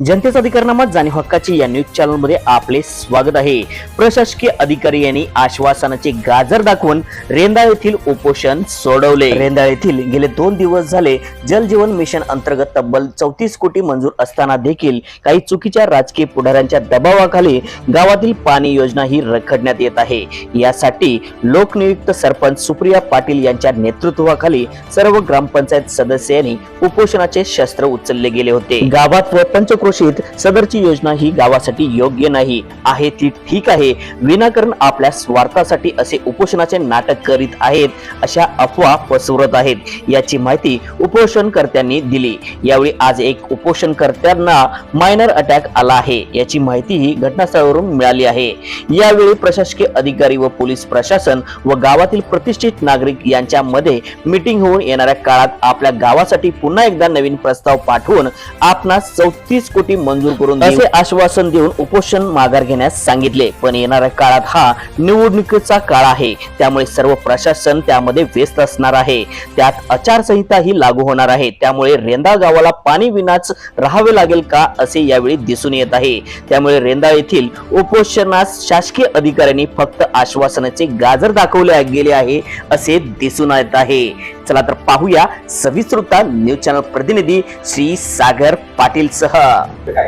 जनतेचा अधिकारनामा जाणीव हक्काची या न्यूज चॅनलमध्ये आपले स्वागत आहे. प्रशासकीय अधिकारी यांनी आश्वासनाचे गाजर दाखवून रेंदा येथील उपोषण सोडवले. रेंदा येथील गेले दोन दिवस झाले जल जीवन मिशन अंतर्गत तब्बल चौतीस कोटी मंजूर असताना देखील काही चुकीच्या राजकीय पुढाऱ्यांच्या दबावाखाली गावातील पाणी योजना ही रखडण्यात येत आहे. यासाठी लोकनियुक्त सरपंच सुप्रिया पाटील यांच्या नेतृत्वाखाली सर्व ग्रामपंचायत सदस्यांनी उपोषणाचे शस्त्र उचलले गेले होते. गावात व आक्रोशित सदरची योजना ही गावासाठी योग्य नाही. आहे ती ठीक आहे. विनाकारण आपल्या स्वार्थासाठी असे उपोषणाचे नाटक करीत आहेत अशा अफवा पसरत आहेत. याची माहिती उपोषणकर्त्यांनी दिली. यावेळी आज एक उपोषणकर्त्यांना मायनर अटॅक आला आहे. याची माहितीही घटनास्थळावरून मिळाली आहे. यावेळी प्रशासकीय अधिकारी व पोलीस प्रशासन व गावातील प्रतिष्ठित नागरिक यांच्यामध्ये मीटिंग होऊन येणाऱ्या काळात आपल्या गावासाठी पुन्हा एकदा नवीन प्रस्ताव पाठवून आपणास चौतीस कोटी मंजूर करून असे आश्वासन देऊन उपोषण माघार घेण्यास सांगितले. पण येणाऱ्या काळात हा निवडणुकीचा काळ आहे. त्यामुळे सर्व प्रशासन त्यामध्ये व्यस्त असणार आहे. त्यात आचारसंहिता ही लागू होणार आहे. त्यामुळे रेंदा गावाला पाणी विनाच राहावे लागेल का असे यावेळी दिसून येत आहे. त्यामुळे रेंदा येथील उपोषणास शासकीय अधिकाऱ्यांनी फक्त आश्वासनाचे गाजर दाखवले गेले आहे असे दिसून येत आहे. चला तर पाहूया सविस्तृता न्यूज चॅनल प्रतिनिधी श्री सागर पाटील सह हे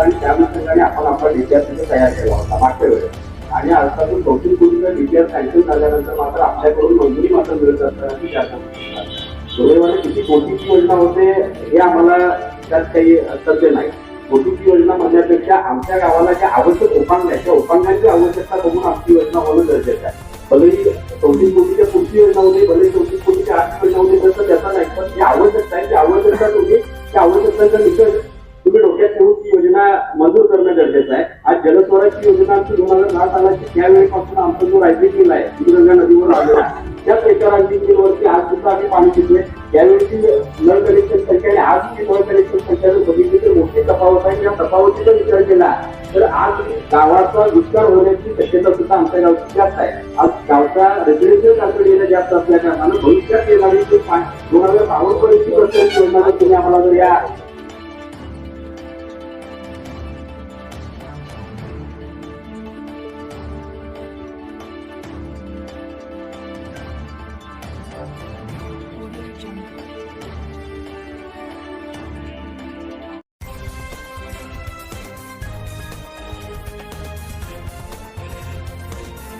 आणि त्यानुसार आपण आपला डीपीआर तिथे तयार केला होता मागच्या वेळेस. आणि आजपासून चौतीस कोटीचा डीपीआर सँक्शन झाल्यानंतर मात्र आपल्याकडून मंजुरी मात्र मिळत असताना किती कोटीची योजना होते हे आम्हाला त्यात काही सत्य नाही. कोटीची योजना म्हणण्यापेक्षा आमच्या गावाला ज्या आवश्यक उपांग आहे त्या उपांगांची आवश्यकता बघून आमची योजना होणं गरजेचं आहे. भले चौतीस कोटीच्या पुढची योजना होते भले चौतीस कोटीच्या आठ योजना होते तसं त्याचा नाही. पण जी आवश्यकता आहे ती आवश्यकता तुम्ही त्या आवश्यकतेचा निकष तुम्ही डोक्यात ठेवून ती योजना मंजूर करणं गरजेचं आहे. आज जलस्वराची योजना आमची दोन हजार दहा सालाची त्यावेळेपासून आमचा जो रायगड किल्ला आहे सिंधुदुर्ग नदीवर आलेला त्या त्याच वरती आज सुद्धा आम्ही पाणी पितोय मोठी तफावत आहे विचार केला तर आज गावाचा विस्तार होण्याची शक्यता सुद्धा आमच्या गावची जास्त आहे. आज गावचा रेसिडेन्शियल कालकड जास्त असल्या कारणानं भविष्यात येणारी दोन हजार बावन्न पर्यंत तुम्ही आम्हाला जर या